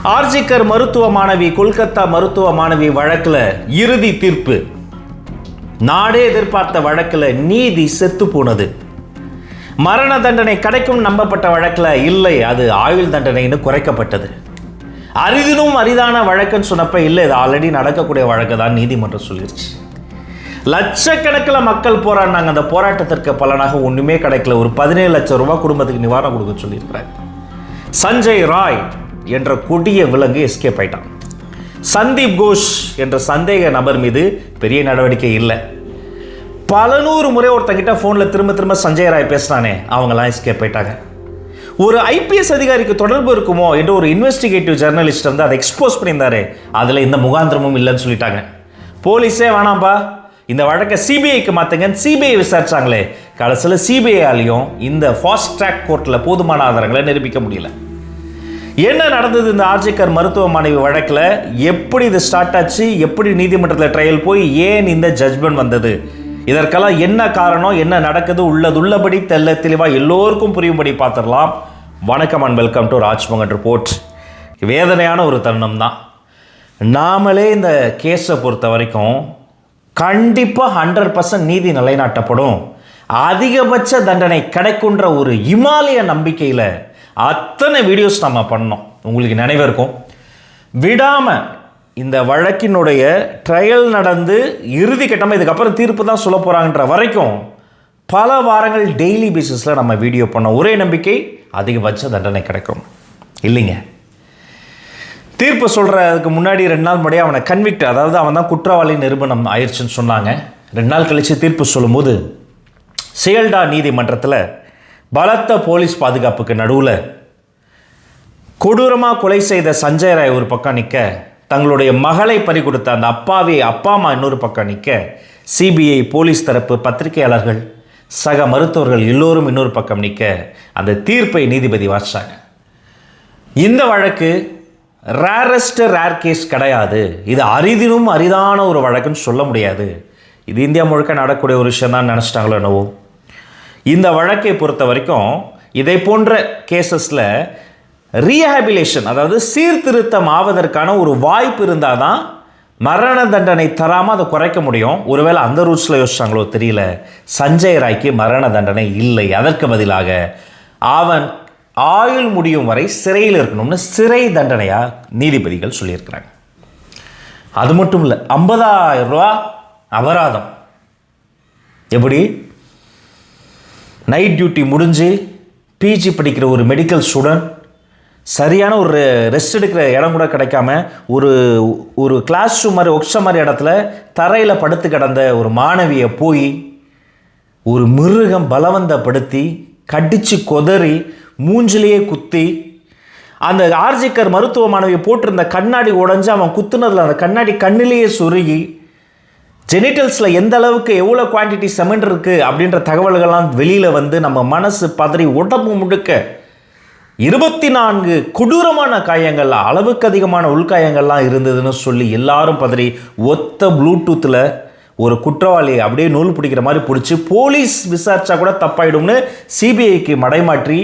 ஆர்ஜிக்கர் மருத்துவ மாணவி கொல்கத்தா மருத்துவ மாணவி வழக்கில் இறுதி தீர்ப்பு. நாடே எதிர்பார்த்த வழக்கில் நீதி செத்து போனது. மரண தண்டனை கிடைக்கும் நம்பப்பட்ட வழக்கில் இல்லை அது ஆயுள் தண்டனைன்னு குறைக்கப்பட்டது. அரிதினும் அரிதான வழக்குன்னு சொன்னப்ப இல்லை இது ஆல்ரெடி நடக்கக்கூடிய வழக்கு தான் நீதிமன்றம் சொல்லிருச்சு. லட்சக்கணக்கில் மக்கள் போராடினாங்க அந்த போராட்டத்திற்கு பலனாக ஒன்றுமே கிடைக்கல. ஒரு பதினேழு லட்சம் ரூபா குடும்பத்துக்கு நிவாரணம் கொடுக்க சொல்லியிருக்கிறார். சஞ்சய் ராய் என்ற கொடிய விலங்கு எஸ்கேப் ஆயிட்டான். சந்தீப் கோஷ் என்ற சந்தேக நபர் மீது பெரிய நடவடிக்கை இல்லை. பல நூறு முறை ஒருத்தங்கிட்ட ஃபோனில் திரும்ப திரும்ப சஞ்சய் ராய் பேசுனானே அவங்கெல்லாம் எஸ்கேப் ஆயிட்டாங்க. ஒரு ஐபிஎஸ் அதிகாரிக்கு தொடர்பு இருக்குமோ என்று ஒரு இன்வெஸ்டிகேட்டிவ் ஜெர்னலிஸ்ட் வந்து அதை எக்ஸ்போஸ் பண்ணியிருந்தாரு அதில் இந்த முகாந்திரமும் இல்லைன்னு சொல்லிட்டாங்க. போலீஸே வேணாம்பா இந்த வழக்கை சிபிஐக்கு மாற்றுங்கன்னு சிபிஐ விசாரிச்சாங்களே கடைசியில் சிபிஐயாலையும் இந்த ஃபாஸ்ட் ட்ராக் கோர்ட்டில் போதுமான ஆதாரங்களை நிரூபிக்க முடியல. என்ன நடந்தது இந்த ஆர்ஜிக்கர் மருத்துவ மாணவி வழக்கில்? எப்படி இது ஸ்டார்ட் ஆச்சு? எப்படி நீதிமன்றத்தில் ட்ரையல் போய் ஏன் இந்த ஜட்ஜ்மெண்ட் வந்தது? இதற்கெல்லாம் என்ன காரணம்? என்ன நடக்குது? உள்ளதுள்ளபடி தெல்ல தெளிவாக எல்லோருக்கும் புரியும்படி பார்த்துடலாம். வணக்கம் and welcome to Rajmohan report வேதனையான ஒரு தருணம் தான். நாமளே இந்த கேஸை பொறுத்த வரைக்கும் கண்டிப்பாக ஹண்ட்ரட் பர்சன்ட் நீதி நிலைநாட்டப்படும். அதிகபட்ச தண்டனை கிடைக்குன்ற ஒரு இமாலய நம்பிக்கையில் அத்தனை வீடியோஸ் நம்ம பண்ணோம். உங்களுக்கு நினைவு இருக்கும். விடாமல் இந்த வழக்கினுடைய ட்ரையல் நடந்து இறுதி கட்டமாக இதுக்கப்புறம் தீர்ப்பு தான் சொல்ல போகிறாங்கன்ற வரைக்கும் பல வாரங்கள் டெய்லி பேசிஸில் நம்ம வீடியோ பண்ணோம். ஒரே நம்பிக்கை அதிகபட்ச தண்டனை கிடைக்கும். இல்லைங்க. தீர்ப்பு சொல்கிறதுக்கு முன்னாடி ரெண்டு நாள் முன்னாடியே அவனை கன்விக்ட் அதாவது அவன் தான் குற்றவாளி நிரூபணம் ஆயிடுச்சுன்னு சொன்னாங்க. ரெண்டு நாள் கழித்து தீர்ப்பு சொல்லும்போது சியல்டா நீதிமன்றத்தில் பலத்த போலீஸ் பாதுகாப்புக்கு நடுவில் கொடூரமாக கொலை செய்த சஞ்சய் ராய் ஒரு பக்கம் நிற்க தங்களுடைய மகளை பறி கொடுத்த அந்த அப்பாவி அப்பா அம்மா இன்னொரு பக்கம் நிற்க சிபிஐ போலீஸ் தரப்பு பத்திரிகையாளர்கள் சக மருத்துவர்கள் எல்லோரும் இன்னொரு பக்கம் நிற்க அந்த தீர்ப்பை நீதிபதி வாசித்தாங்க இந்த வழக்கு ரேரஸ்ட் ரேர் கேஸ் கிடையாது. இது அரிதினும் அரிதான ஒரு வழக்குன்னு சொல்ல முடியாது. இது இந்தியா முழுக்க நடக்கூடிய ஒரு விஷயம் தான் நினச்சிட்டாங்களோ என்னவோ. இந்த வழக்கை பொறுத்த வரைக்கும் இதை போன்ற கேசஸில் ரீஹாபிலேஷன் அதாவது சீர்திருத்தம் ஆவதற்கான ஒரு வாய்ப்பு இருந்தால் தான் மரண தண்டனை தராமல் அதை குறைக்க முடியும். ஒருவேளை அந்த ரூட்ஸில் யோசிச்சாங்களோ தெரியல. சஞ்சய் ராய்க்கு மரண தண்டனை இல்லை. அதற்கு பதிலாக அவன் ஆயுள் முடியும் வரை சிறையில் இருக்கணும்னு சிறை தண்டனையாக நீதிபதிகள் சொல்லியிருக்கிறாங்க. அது மட்டும் இல்லை ஐம்பதாயிரம் ரூபா அபராதம். எப்படி? நைட் டியூட்டி முடிஞ்சு பிஜி படிக்கிற ஒரு மெடிக்கல் ஸ்டூடெண்ட் சரியான ஒரு ரெஸ்ட் எடுக்கிற இடம் கூட கிடைக்காம ஒரு ஒரு கிளாஸ் ரூம் மாதிரி ஒர்க்ஷ மாதிரி இடத்துல தரையில் படுத்து கிடந்த ஒரு மாணவியை போய் ஒரு மிருகம் பலவந்தப்படுத்தி கடிச்சு கொதறி மூஞ்சிலேயே குத்தி அந்த ஆர்ஜிக்கர் மருத்துவ மாணவியை போட்டிருந்த கண்ணாடி உடஞ்சி அவன் குத்துனதில் அந்த கண்ணாடி கண்ணிலேயே சொருகி ஜெனிட்டல்ஸில் எந்த அளவுக்கு எவ்வளோ குவான்டிட்டி செமெண்ட் இருக்குது அப்படின்ற தகவல்கள்லாம் வெளியில் வந்து நம்ம மனசு பதறி உடம்பு முழுக்க இருபத்தி நான்கு கொடூரமான காயங்கள் அளவுக்கு அதிகமான உள்காயங்கள்லாம் இருந்ததுன்னு சொல்லி எல்லாரும் பதறி ஒத்த ப்ளூடூத்தில் ஒரு குற்றவாளி அப்படியே நூல் பிடிக்கிற மாதிரி பிடிச்சி போலீஸ் விசாரித்தா கூட தப்பாயிடும்னு சிபிஐக்கு மடைமாற்றி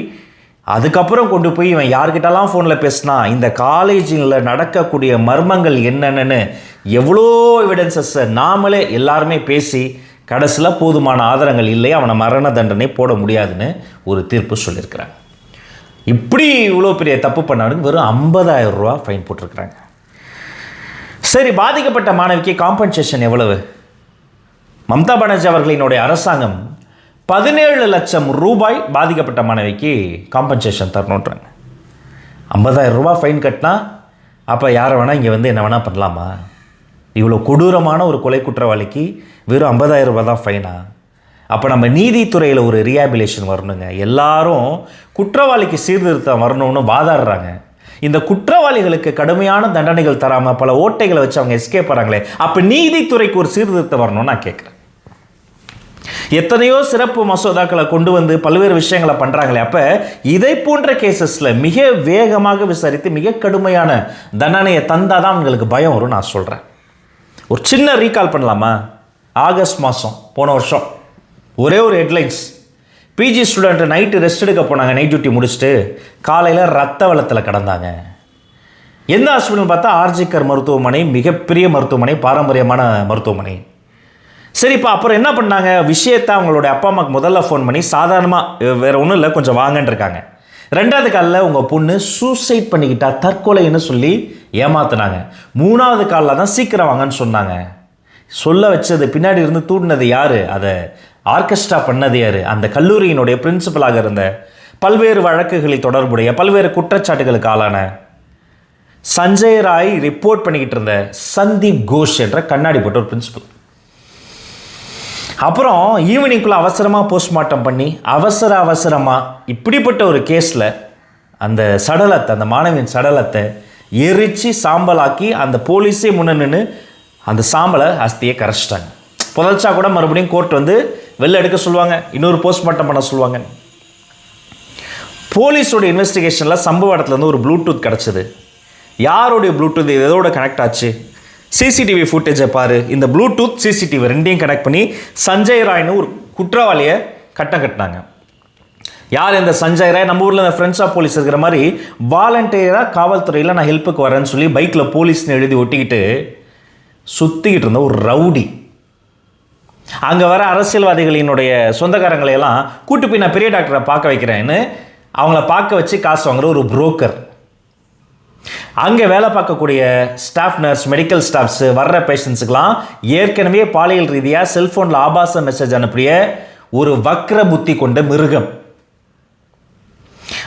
அதுக்கப்புறம் கொண்டு போய் இவன் யார்கிட்டலாம் ஃபோனில் பேசினா இந்த காலேஜில் நடக்கக்கூடிய மர்மங்கள் என்னென்னு எவ்வளோ எவிடன்சஸை நாமளே எல்லாருமே பேசி கடைசியில் போதுமான ஆதாரங்கள் இல்லை அவனை மரண தண்டனை போட முடியாதுன்னு ஒரு தீர்ப்பு சொல்லியிருக்கிறாங்க. இப்படி இவ்வளோ பெரிய தப்பு பண்ணவனுக்கு வெறும் 50000 ரூபா ஃபைன் போட்டிருக்கிறாங்க. சரி பாதிக்கப்பட்ட மாணவிக்கு காம்பன்சேஷன் எவ்வளவு? மம்தா பானர்ஜி அவர்களினுடைய அரசாங்கம் பதினேழு லட்சம் ரூபாய் பாதிக்கப்பட்ட மாணவிக்கு காம்பன்சேஷன் தரணுன்றாங்க 50000 ரூபாய் ஃபைன் கட்டினா அப்போ யாரை வேணால் இங்கே வந்து என்ன வேணால் பண்ணலாமா? இவ்வளோ கொடூரமான ஒரு கொலை குற்றவாளிக்கு வெறும் 50000 ரூபாய் தான் ஃபைனா அப்போ நம்ம நீதித்துறையில் ஒரு ரீஹாபிலேஷன் வரணுங்க. எல்லாரும் குற்றவாளிக்கு சீர்திருத்தம் வரணும்னு வாதாடுறாங்க. இந்த குற்றவாளிகளுக்கு கடுமையான தண்டனைகள் தராமல் பல ஓட்டைகளை வச்சு அவங்க எஸ்கேப் ஆகிறாங்களே அப்போ நீதித்துறைக்கு ஒரு சீர்திருத்தம் வரணும்னு நான் கேட்குறேன் எத்தனையோ சிறப்பு மசோதாக்களை கொண்டு வந்து பல்வேறு விஷயங்களை பண்ணுறாங்களே அப்போ இதை போன்ற கேசஸில் மிக வேகமாக விசாரித்து மிக கடுமையான தண்டனையை தந்தால் தான் அவங்களுக்கு பயம் வரும் நான் சொல்கிறேன் ஒரு சின்ன ரீகால் பண்ணலாமா? ஆகஸ்ட் மாதம் போன வருஷம். ஒரே ஒரு headlines PG student night rest எடுக்க போனாங்க நைட் டியூட்டி முடிச்சுட்டு காலையில் ரத்த வளத்தில் கிடந்தாங்க. எந்த ஹாஸ்பிட்டல் பார்த்தா ஆர்ஜிக்கர் மருத்துவமனை மிகப்பெரிய மருத்துவமனை பாரம்பரியமான மருத்துவமனை. சரிப்பா அப்புறம் என்ன பண்ணாங்க? விஷயத்தை அவங்களோட அப்பா அம்மாவுக்கு முதல்ல ஃபோன் பண்ணி சாதாரணமாக வேற ஒன்றும் இல்லை கொஞ்சம் வாங்கன்னு இருக்காங்க. ரெண்டாவது காலில் உங்கள் பொண்ணு சூசைட் பண்ணிக்கிட்டா தற்கொலைன்னு சொல்லி ஏமாத்தினாங்க. மூணாவது காலில் தான் சீக்கிரம் வாங்கன்னு சொன்னாங்க. சொல்ல வச்சது பின்னாடி இருந்து தூண்டினது யார்? அதை ஆர்கெஸ்ட்ரா பண்ணது யார்? அந்த கல்லூரியினுடைய பிரின்சிபலாக இருந்த பல்வேறு வழக்குகளில் தொடர்புடைய பல்வேறு குற்றச்சாட்டுகளுக்கு ஆளான சஞ்சய் ராய் ரிப்போர்ட் பண்ணிக்கிட்டு இருந்த சந்தீப் கோஷ் என்ற கண்ணாடி போட்ட ஒரு பிரின்சிபல் அப்புறம் ஈவினிங்குள்ளே அவசரமாக போஸ்ட்மார்ட்டம் பண்ணி அவசர அவசரமாக இப்படிப்பட்ட ஒரு கேஸில் அந்த சடலத்தை அந்த மாணவியின் சடலத்தை எரித்து சாம்பலாக்கி அந்த போலீஸே முன்ன நின்று அந்த சாம்பலை அஸ்தியை கரைச்சிட்டாங்க. புதைச்சா கூட மறுபடியும் கோர்ட் வந்து வெளில எடுக்க சொல்லுவாங்க இன்னொரு போஸ்ட்மார்ட்டம் பண்ண சொல்லுவாங்க. போலீஸோட இன்வெஸ்டிகேஷனில் சம்பவ இடத்துலேருந்து ஒரு ப்ளூடூத் கிடச்சிது. யாருடைய ப்ளூடூத் எதோட கனெக்ட் ஆச்சு? சிசிடிவி ஃபுட்டேஜை பாரு. இந்த ப்ளூடூத் சிசிடிவி ரெண்டையும் கனெக்ட் பண்ணி சஞ்சய் ராய்னு ஒரு குற்றவாளியை கட்டம் கட்டினாங்க. யார் இந்த சஞ்சய் ராய்? நம்ம ஊரில் இந்த ஃப்ரெண்ட்ஸ் ஆஃப் போலீஸ் இருக்கிற மாதிரி வாலண்டியராக காவல்துறையில் நான் ஹெல்ப்புக்கு வரேன்னு சொல்லி பைக்கில் போலீஸ்னு எழுதி ஒட்டிக்கிட்டு சுற்றிக்கிட்டு இருந்த ஒரு ரவுடி. அங்கே வர அரசியல்வாதிகளினுடைய சொந்தக்காரங்களை எல்லாம் கூட்டு போய் நான் பெரிய டாக்டரை பார்க்க வைக்கிறேன்னு அவங்கள பார்க்க வச்சு காசு வாங்குற ஒரு புரோக்கர் அங்கே வேலை பார்க்கக்கூடிய ஸ்டாஃப் நர்ஸ் மெடிக்கல் ஸ்டாஃப்ஸு வர்ற பேஷண்ட்ஸுக்கெல்லாம் ஏற்கனவே பாலியல் ரீதியாக செல்ஃபோனில் ஆபாச மெசேஜ் அனுப்பிய ஒரு வக்ர புத்தி கொண்ட மிருகம்.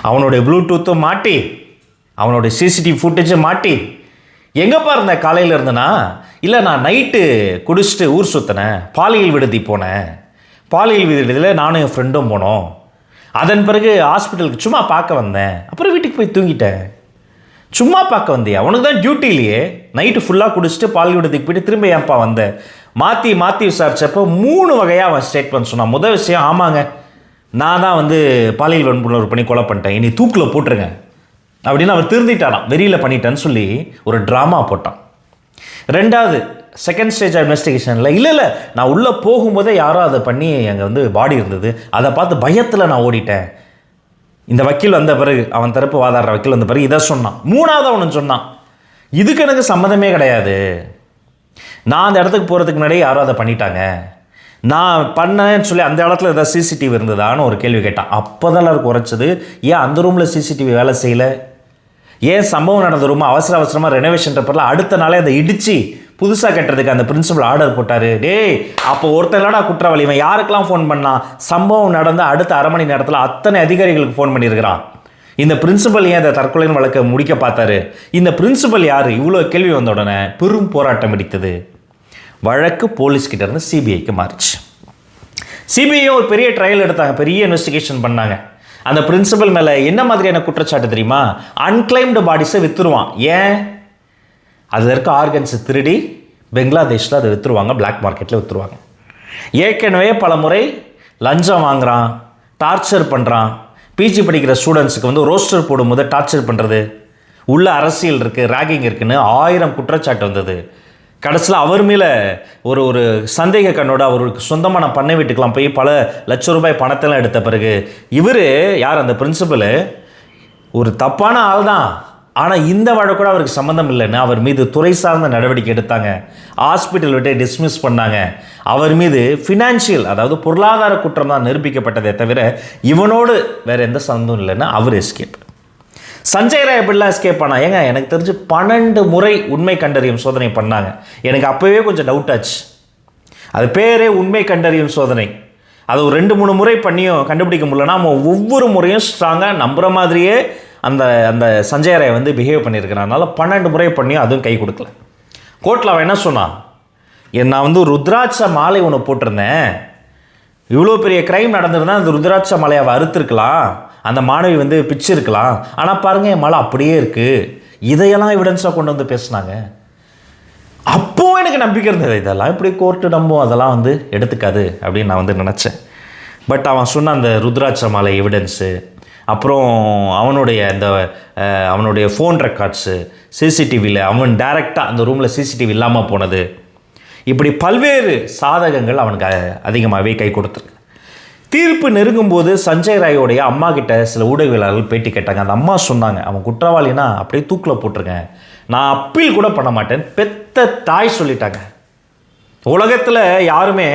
அவனுடைய ப்ளூடூத்தும் மாட்டி அவனுடைய சிசிடிவி ஃபுட்டேஜும் மாட்டி எங்கேப்பா இருந்தேன் காலையில் இருந்தேனா? இல்லை நான் நைட்டு குடிச்சிட்டு ஊர் சுற்றினேன் பாலியல் விடுதி போனேன் பாலியல் விடுதியில் நானும் என் ஃப்ரெண்டும் போனோம். அதன் பிறகு ஹாஸ்பிட்டலுக்கு சும்மா பார்க்க வந்தேன் அப்புறம் வீட்டுக்கு போய் தூங்கிட்டேன். சும்மா பார்க்க வந்தியா? உனக்கு தான் டியூட்டிலேயே நைட்டு ஃபுல்லாக குடிச்சிட்டு பால் விடுறதுக்கு போயிட்டு திரும்ப ஏன்ப்பா வந்த? மாற்றி மாற்றி விசாரிச்சப்போ மூணு வகையாக அவன் ஸ்டேட்மெண்ட் சொன்னான். முதல் விஷயம் ஆமாங்க நான் தான் வந்து பாலியல் வன்புணர்வு பண்ணி கொலை பண்ணிட்டேன். இனி தூக்கில் போட்டுருங்க. அப்படின்னு அவர் திருந்திட்டாராம். வெறியில் பண்ணிட்டேன்னு சொல்லி ஒரு ட்ராமா போட்டான். ரெண்டாவது செகண்ட் ஸ்டேஜ் ஆஃப் இன்வெஸ்டிகேஷனில் இல்லை இல்லை நான் உள்ளே போகும்போதே யாரோ அதை பண்ணி அங்கே வந்து பாடி இருந்தது. அதை பார்த்து பயத்தில் நான் ஓடிட்டேன். இந்த வக்கீல் வந்த பிறகு அவன் தரப்பு வாதாடுற வக்கீல் வந்த பிறகு இதை சொன்னான். மூணாவது அவனு சொன்னான். இதுக்கு எனக்கு சம்மந்தமே கிடையாது. நான் அந்த இடத்துக்கு போகிறதுக்கு முன்னாடியே யாரும் அதை பண்ணிட்டாங்க. நான் பண்ணேன்னு சொல்லி அந்த இடத்துல ஏதாவது சிசிடிவி இருந்ததான்னு ஒரு கேள்வி கேட்டான். அப்போ தான் எல்லாருக்கும் ஏன் அந்த ரூமில் சிசிடிவி வேலை செய்யலை? ஏன் சம்பவம் நடந்த ரூம் அவசர அவசரமாக ரெனோவேஷன் பேரில் அடுத்த நாளே அதை இடித்து புதுசாக கட்டுறதுக்கு அந்த பிரின்சிபல் ஆர்டர் போட்டார். டேய் அப்போ ஒருத்தனடா குற்றவாளி? இவன் யாருக்கெல்லாம் ஃபோன் பண்ணான் சம்பவம் நடந்த அடுத்த அரை மணி நேரத்தில் அத்தனை அதிகாரிகளுக்கு ஃபோன் பண்ணியிருக்கிறான் இந்த பிரின்சிபல் ஏன் அதை தற்கொலையின் வழக்கை முடிக்க பார்த்தாரு? இந்த பிரின்சிபல் யார்? இவ்வளோ கேள்வி வந்த உடனே பெரும் போராட்டம் வெடித்தது. வழக்கு போலீஸ்கிட்ட இருந்து சிபிஐக்கு மாறிச்சு. சிபிஐயும் ஒரு பெரிய ட்ரையல் எடுத்தாங்க பெரிய இன்வெஸ்டிகேஷன் பண்ணாங்க. அந்த பிரின்சிபல் மேலே என்ன மாதிரியான குற்றச்சாட்டு தெரியுமா? அன்கிளைம்டு பாடிஸை விற்றுருவான் ஏன்? அதில் இருக்க ஆர்கன்ஸை திருடி பெங்களாதேஷில் அதை விற்றுருவாங்க பிளாக் மார்க்கெட்டில் விற்றுருவாங்க ஏற்கனவே பல முறை லஞ்சம் வாங்குறான் டார்ச்சர் பண்ணுறான் பிஜி படிக்கிற ஸ்டூடெண்ட்ஸுக்கு வந்து ரோஸ்டர் போடும்போது டார்ச்சர் பண்ணுறது உள்ள அரசியல் இருக்குது ராகிங் இருக்குன்னு ஆயிரம் குற்றச்சாட்டு வந்தது. கடைசியில் அவர் மேலே ஒரு ஒரு சந்தேக கண்ணோட அவருக்கு சொந்தமான பண்ணை வீட்டுக்கெலாம் போய் பல லட்ச ரூபாய் பணத்தெல்லாம் எடுத்த பிறகு இவர் யார் அந்த பிரின்சிபலு ஒரு தப்பான ஆள் தான் ஆனால் இந்த வழக்கூட அவருக்கு சம்மந்தம் இல்லைன்னு அவர் மீது துறை சார்ந்த நடவடிக்கை எடுத்தாங்க. ஹாஸ்பிட்டல் விட்டு டிஸ்மிஸ் பண்ணாங்க. அவர் மீது ஃபினான்ஷியல் அதாவது பொருளாதார குற்றம் தான் நிரூபிக்கப்பட்டதே தவிர இவனோடு வேற எந்த சந்தம் இல்லைன்னா அவர் எஸ்கேப் சஞ்சய் ராய் எப்படிலாம் எஸ்கேப் பண்ணா? ஏங்க எனக்கு தெரிஞ்சு பன்னெண்டு முறை உண்மை கண்டறியும் சோதனை பண்ணாங்க. எனக்கு அப்போவே கொஞ்சம் டவுட் ஆச்சு. அது பேரே உண்மை கண்டறியும் சோதனை. அது ஒரு ரெண்டு மூணு முறை பண்ணியும் கண்டுபிடிக்க முடியலன்னா நம்ம ஒவ்வொரு முறையும் ஸ்ட்ராங்காக நம்புகிற மாதிரியே அந்த அந்த சஞ்சய் ராய் வந்து பிஹேவ் பண்ணியிருக்கிறான் அதனால் பன்னெண்டு முறை பண்ணியும் அதுவும் கை கொடுக்கல. கோர்ட்டில் அவன் என்ன சொன்னான்? என் நான் வந்து ருத்ராட்ச மாலை ஒன்று போட்டிருந்தேன். இவ்வளோ பெரிய க்ரைம் நடந்திருந்தால் அந்த ருத்ராட்ச மலையை அவள் அறுத்துருக்கலாம். அந்த மாணவி வந்து பிச்சிருக்கலாம். ஆனால் பாருங்க என் மலை அப்படியே இருக்குது இதையெல்லாம் எவிடன்ஸாக கொண்டு வந்து பேசுனாங்க. அப்போ எனக்கு நம்பிக்கை இருந்தது இதெல்லாம் இப்படி கோர்ட்டு நம்பும்? அதெல்லாம் வந்து எடுத்துக்காது. அப்படின்னு நான் வந்து நினச்சேன். பட் அவன் சொன்ன அந்த ருத்ராட்ச மாலை எவிடன்ஸு அப்புறம் அவனுடைய அந்த அவனுடைய ஃபோன் ரெக்கார்ட்ஸு சிசிடிவியில் அவன் டைரெக்டாக அந்த ரூமில் சிசிடிவி இல்லாமல் போனது. இப்படி பல்வேறு சாதகங்கள் அவனுக்கு அதிகமாகவே கை கொடுத்துருக்கு. தீர்ப்பு நெருங்கும் போது சஞ்சய் ராயோடைய அம்மா கிட்ட சில ஊடகவியலாளர்கள் பேட்டி கேட்டாங்க. அந்த அம்மா சொன்னாங்க அவன் குற்றவாளினா அப்படியே தூக்கில் போட்டிருக்கேன் நான் அப்பீல் கூட பண்ண மாட்டேன். பெத்த தாய் சொல்லிட்டாங்க. உலகத்தில் யாருமே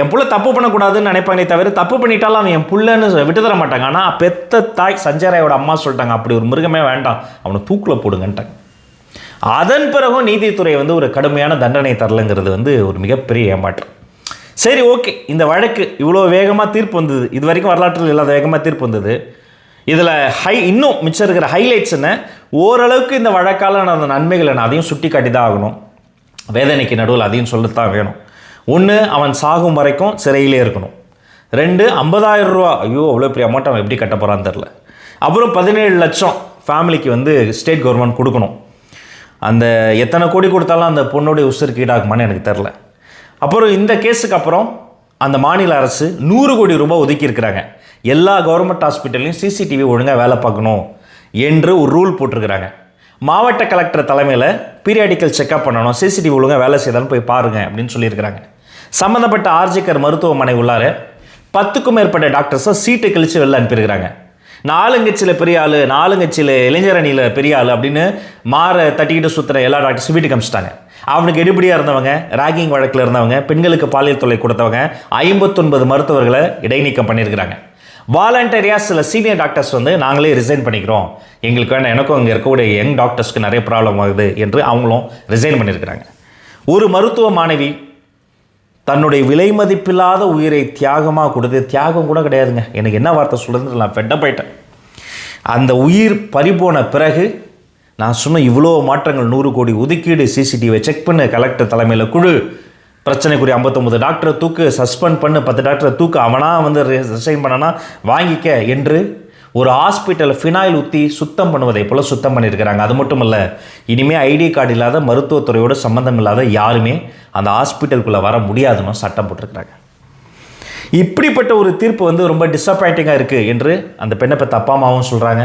என் புள்ள தப்பு பண்ணக்கூடாதுன்னு நினைப்பாங்களே தவிர தப்பு பண்ணிட்டாலும் அவன் என் புள்ளன்னு விட்டு தர மாட்டாங்க. ஆனால் பெத்த தாய் சஞ்சயராயோட அம்மா சொல்லிட்டாங்க. அப்படி ஒரு மிருகமே வேண்டாம். அவனை தூக்கில் போடுங்கன்ட்டாங்க. அதன் பிறகும் நீதித்துறை வந்து ஒரு கடுமையான தண்டனை தரலங்கிறது வந்து ஒரு மிகப்பெரிய ஏமாற்றம் சரி ஓகே. இந்த வழக்கு இவ்வளோ வேகமாக தீர்ப்பு வந்தது. இது வரைக்கும் வரலாற்றில் இல்லாத வேகமாக தீர்ப்பு வந்தது. இதில் ஹை இன்னும் மிச்சம் இருக்கிற ஹைலைட்ஸ் என்ன ஓரளவுக்கு இந்த வழக்கால் நடந்த நன்மைகள் என்ன அதையும் சுட்டி காட்டி தான் ஆகணும். வேதனைக்கு நடுவில் அதையும் சொல்லத்தான் வேணும். ஒன்று அவன் சாகும் வரைக்கும் சிறையிலே இருக்கணும். ரெண்டு ஐம்பதாயிரம் ரூபா. ஐயோ அவ்வளோ பெரிய அமௌண்ட் அவன் எப்படி கட்ட போகிறான்னு தெரில அப்புறம் பதினேழு லட்சம் ஃபேமிலிக்கு வந்து ஸ்டேட் கவர்மெண்ட் கொடுக்கணும். அந்த எத்தனை கோடி கொடுத்தாலும் அந்த பொண்ணுடைய உசுருக்கு ஈடாகுமான்னு எனக்கு தெரில அப்புறம் இந்த கேஸுக்கு அப்புறம் அந்த மாநில அரசு நூறு கோடி ரூபாய் ஒதுக்கியிருக்கிறாங்க எல்லா கவர்மெண்ட் ஹாஸ்பிட்டல்லையும் சிசிடிவி ஒழுங்காக வேலை பார்க்கணும் என்று ஒரு ரூல் போட்டிருக்கிறாங்க. மாவட்ட கலெக்டர் தலைமையில் பீரியாடிக்கல் செக்அப் பண்ணணும். சிசிடிவி ஒழுங்காக வேலை செய்தாலும் போய் பாருங்கள் அப்படின்னு சொல்லியிருக்கிறாங்க. சம்மந்தப்பட்ட ஆர்ஜிக்கர் மருத்துவமனை உள்ளார பத்துக்கும் மேற்பட்ட டாக்டர்ஸை சீட்டு கழித்து வெளில அனுப்பியிருக்கிறாங்க. நாலுங்கச்சியில் பெரிய ஆள் நாலுங்கச்சியில் இளைஞர் அணியில் பெரிய ஆள் அப்படின்னு மாற தட்டிக்கிட்டு சுற்றுற எல்லா டாக்டர்ஸும் வீட்டுக்கு அமிச்சிட்டாங்க. அவனுக்கு எடுபடியாக இருந்தவங்க ராகிங் வழக்கில் இருந்தவங்க பெண்களுக்கு பாலியல் தொல்லை கொடுத்தவங்க ஐம்பத்தொன்பது மருத்துவர்களை இடைநீக்கம் பண்ணியிருக்கிறாங்க. வாலண்டரியாக சில சீனியர் டாக்டர்ஸ் வந்து நாங்களே ரிசைன் பண்ணிக்கிறோம். எங்களுக்கு வேணாம் எனக்கும் அங்கே இருக்கக்கூடிய யங் டாக்டர்ஸ்க்கு நிறைய ப்ராப்ளம் ஆகுது என்று அவங்களும் ரிசைன் பண்ணியிருக்கிறாங்க ஒரு மருத்துவ மாணவி தன்னுடைய விலை மதிப்பில்லாத உயிரை தியாகமாக கொடுத்து தியாகம் கூட கிடையாதுங்க. எனக்கு என்ன வார்த்தை சொல்கிறது நான் ஃபெட்டப் ஆயிட்டேன். அந்த உயிர் பறிபோன பிறகு நான் சொன்ன இவ்வளோ மாற்றங்கள் நூறு கோடி ஒதுக்கீடு சிசிடிவியை செக் பண்ண கலெக்டர் தலைமையில் குழு பிரச்சனைக்குரிய ஐம்பத்தொம்பது டாக்டரை தூக்கு சஸ்பெண்ட் பண்ணு பத்து டாக்டரை தூக்கு அவனாக வந்து ரிசைன் பண்ணனா வாங்கிக்க என்று ஒரு ஹாஸ்பிட்டலை ஃபினாயில் ஊற்றி சுத்தம் பண்ணுவதை போல் சுத்தம் பண்ணியிருக்கிறாங்க. அது மட்டும் இல்லை இனிமேல் ஐடி கார்டு இல்லாத மருத்துவத்துறையோட சம்மந்தம் இல்லாத யாருமே அந்த ஹாஸ்பிட்டலுக்குள்ளே வர முடியாதுன்னு சட்டம் போட்டிருக்கிறாங்க. இப்படிப்பட்ட ஒரு தீர்ப்பு வந்து ரொம்ப டிசப்பாயிண்டிங்காக இருக்குது என்று அந்த பெண்ணை பெற்ற அப்பா அம்மாவும் சொல்கிறாங்க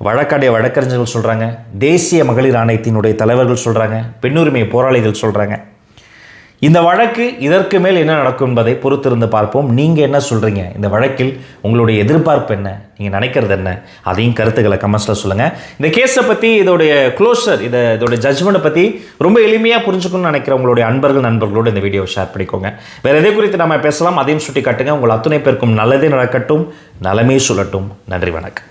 வழக்காடைய வழக்கறிஞர்கள் சொல்கிறாங்க தேசிய மகளிர் ஆணையத்தினுடைய தலைவர்கள் சொல்கிறாங்க பெண்ணுரிமை போராளிகள் சொல்கிறாங்க இந்த வழக்கு இதற்கு மேல் என்ன நடக்கும் என்பதை பொறுத்திருந்து பார்ப்போம். நீங்கள் என்ன சொல்கிறீங்க இந்த வழக்கில் உங்களுடைய எதிர்பார்ப்பு என்ன? நீங்கள் நினைக்கிறது என்ன? அதையும் கருத்துக்களை கமெண்ட்ஸில் சொல்லுங்கள் இந்த கேஸை பற்றி இதோடைய க்ளோஷர் இதை இதோடைய ஜட்ஜ்மெண்ட்டை பற்றி ரொம்ப எளிமையாக புரிஞ்சுக்கணும்னு நினைக்கிற உங்களுடைய அன்பர்கள் நண்பர்களோடு இந்த வீடியோவை ஷேர் பண்ணிக்கோங்க. வேறு எதை குறித்து நம்ம பேசலாம் அதையும் சுட்டி காட்டுங்க உங்கள் அத்துணை பேருக்கும் நல்லதே நடக்கட்டும். நலமே சொல்லட்டும். நன்றி வணக்கம்.